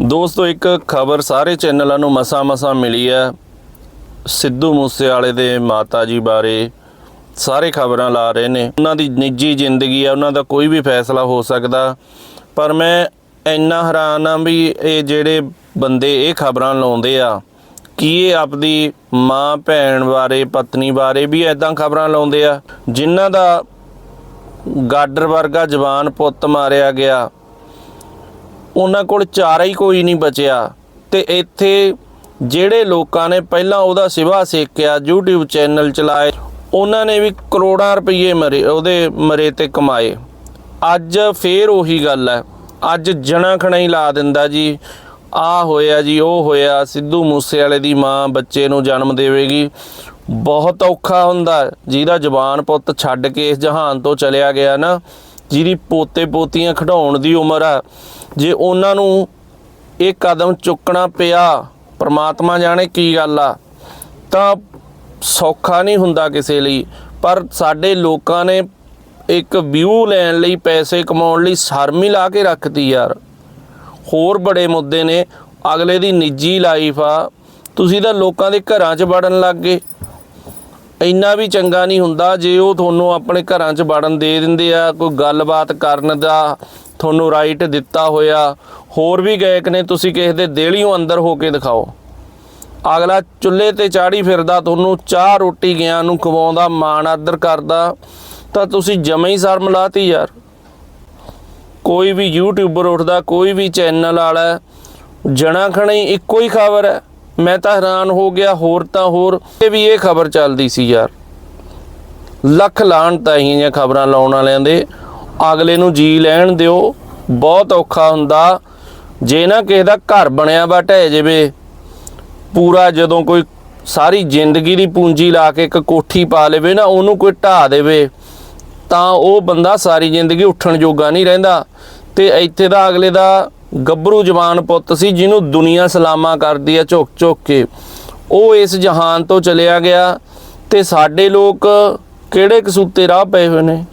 ਦੋਸਤੋ, ਇੱਕ ਖਬਰ ਸਾਰੇ ਚੈਨਲਾਂ ਨੂੰ ਮਸਾ-ਮਸਾ ਮਿਲੀ ਹੈ। ਸਿੱਧੂ ਮੂਸੇਵਾਲੇ ਦੇ ਮਾਤਾ ਜੀ ਬਾਰੇ ਸਾਰੇ ਖਬਰਾਂ ਲਾ ਰਹੇ ਨੇ। ਉਹਨਾਂ ਦੀ ਨਿੱਜੀ ਜ਼ਿੰਦਗੀ ਆ, ਉਹਨਾਂ ਦਾ ਕੋਈ ਵੀ ਫੈਸਲਾ ਹੋ ਸਕਦਾ। ਪਰ ਮੈਂ ਇੰਨਾ ਹੈਰਾਨ ਆ ਵੀ ਇਹ ਜਿਹੜੇ ਬੰਦੇ ਇਹ ਖਬਰਾਂ ਲਾਉਂਦੇ ਆ, ਕੀ ਇਹ ਆਪਦੀ ਮਾਂ, ਭੈਣ ਬਾਰੇ, ਪਤਨੀ ਬਾਰੇ ਵੀ ਐਦਾਂ ਖਬਰਾਂ ਲਾਉਂਦੇ ਆ, ਜਿਨ੍ਹਾਂ ਦਾ ਗਾਡਰ ਵਰਗਾ ਜਵਾਨ ਪੁੱਤ ਮਾਰਿਆ ਗਿਆ। ਉਹਨਾਂ ਕੋਲ ਚਾਰਾ ਹੀ ਕੋਈ ਨਹੀਂ ਬਚਿਆ। ਤੇ ਇੱਥੇ ਜਿਹੜੇ ਲੋਕਾਂ ਨੇ ਪਹਿਲਾਂ ਉਹਦਾ ਸਿਵਾ ਸੇਕਿਆ, YouTube ਚੈਨਲ ਚਲਾਏ, ਉਹਨਾਂ ਨੇ ਵੀ ਕਰੋੜਾਂ ਰੁਪਏ ਮਰੇ, ਉਹਦੇ ਮਰੇ ਤੇ ਕਮਾਏ। ਅੱਜ ਫੇਰ ਉਹੀ ਗੱਲ ਹੈ। ਅੱਜ ਜਣਾ ਖਣਾ ਹੀ ਲਾ ਦਿੰਦਾ ਜੀ। ਆ ਹੋਇਆ ਜੀ, ਉਹ ਹੋਇਆ, ਸਿੱਧੂ ਮੂਸੇਵਾਲੇ ਦੀ ਮਾਂ ਬੱਚੇ ਨੂੰ ਜਨਮ ਦੇਵੇਗੀ। ਬਹੁਤ ਔਖਾ ਹੁੰਦਾ। ਜਿਹਦਾ ਜਵਾਨ ਪੁੱਤ ਛੱਡ ਕੇ ਇਸ ਜਹਾਨ ਤੋਂ ਚਲਿਆ ਗਿਆ ਨਾ ਜਿਹਦੀ ਪੋਤੇ ਪੋਤੀਆਂ ਖਿਡਾਉਣ ਦੀ ਉਮਰ ਆ, ਜੇ ਉਹਨਾਂ ਨੂੰ ਇਹ ਕਦਮ ਚੁੱਕਣਾ ਪਿਆ, ਪਰਮਾਤਮਾ ਜਾਣੇ ਕੀ ਗੱਲ ਆ, ਤਾਂ ਸੌਖਾ ਨਹੀਂ ਹੁੰਦਾ ਕਿਸੇ ਲਈ। ਪਰ ਸਾਡੇ ਲੋਕਾਂ ਨੇ ਇੱਕ ਵਿਊ ਲੈਣ ਲਈ ਪੈਸੇ ਕਮਾਉਣ ਲਈ ਸਰਮੀ ਲਾ ਕੇ ਰੱਖਤੀ ਯਾਰ। ਹੋਰ ਬੜੇ ਮੁੱਦੇ ਨੇ, ਅਗਲੇ ਦੀ ਨਿੱਜੀ ਲਾਈਫ ਆ, ਤੁਸੀਂ ਤਾਂ ਲੋਕਾਂ ਦੇ ਘਰਾਂ 'ਚ ਵੜਨ ਲੱਗ ਗਏ। ਇੰਨਾ ਵੀ ਚੰਗਾ ਨਹੀਂ ਹੁੰਦਾ ਜੇ ਉਹ ਤੁਹਾਨੂੰ ਆਪਣੇ ਘਰਾਂ 'ਚ ਵੜਨ ਦੇ ਦਿੰਦੇ ਆ, ਕੋਈ ਗੱਲਬਾਤ ਕਰਨ ਦਾ ਤੁਹਾਨੂੰ ਰਾਈਟ ਦਿੱਤਾ ਹੋਇਆ। ਹੋਰ ਵੀ ਗਾਇਕ ਨੇ, ਤੁਸੀਂ ਕਿਸੇ ਦੇ ਦੇਹਲੀਓਂ ਅੰਦਰ ਹੋ ਕੇ ਦਿਖਾਓ। ਅਗਲਾ ਚੁੱਲ੍ਹੇ ਤੇ ਚਾੜੀ ਫਿਰਦਾ, ਤੁਹਾਨੂੰ ਚਾਹ ਰੋਟੀ ਗਿਆ ਨੂੰ ਖਵਾਉਂਦਾ, ਮਾਣ ਆਦਰ ਕਰਦਾ, ਤਾਂ ਤੁਸੀਂ ਜਮੇ ਹੀ ਸ਼ਰਮ ਲਾਤੀ ਯਾਰ। ਕੋਈ ਵੀ ਯੂਟਿਊਬਰ ਉੱਠਦਾ, ਕੋਈ ਵੀ ਚੈਨਲ ਵਾਲਾ, ਜਣਾ ਖਣੀ ਇੱਕੋ ਹੀ ਖਬਰ ਹੈ। ਮੈਂ ਤਾਂ ਹੈਰਾਨ ਹੋ ਗਿਆ, ਹੋਰ ਤਾਂ ਹੋਰ। ਇਹ ਵੀ ਇਹ ਖਬਰ ਚੱਲਦੀ ਸੀ ਯਾਰ। ਲੱਖ ਲਾਣ ਹੀ ਖਬਰਾਂ ਲਾਉਣ ਵਾਲਿਆਂ ਦੇ। ਅਗਲੇ ਨੂੰ ਜੀ ਲੈਣ ਦਿਓ, ਬਹੁਤ ਔਖਾ ਹੁੰਦਾ। ਜੇ ਨਾ ਕਿਸੇ ਦਾ ਘਰ ਬਣਿਆ ਵਾ ਢਹਿ ਜਾਵੇ, ਪੂਰਾ ਜਦੋਂ ਕੋਈ ਸਾਰੀ ਜ਼ਿੰਦਗੀ ਦੀ ਪੂੰਜੀ ਲਾ ਕੇ ਇੱਕ ਕੋਠੀ ਪਾ ਲਵੇ ਨਾ, ਉਹਨੂੰ ਕੋਈ ਢਾ ਦੇਵੇ, ਤਾਂ ਉਹ ਬੰਦਾ ਸਾਰੀ ਜ਼ਿੰਦਗੀ ਉੱਠਣ ਜੋਗਾ ਨਹੀਂ ਰਹਿੰਦਾ। ਤੇ ਇੱਥੇ ਦਾ ਅਗਲੇ ਦਾ ਗੱਭਰੂ ਜਵਾਨ ਪੁੱਤ ਸੀ ਜਿਹਨੂੰ ਦੁਨੀਆ ਸਲਾਮਾ ਕਰਦੀ ਹੈ ਝੁਕ ਝੁਕ ਕੇ। ਉਹ ਇਸ ਜਹਾਨ ਤੋਂ ਚਲਿਆ ਗਿਆ ਤੇ ਸਾਡੇ ਲੋਕ ਕਿਹੜੇ ਕਸੂਤੇ ਰਾਹ ਪਏ ਹੋਏ ਨੇ?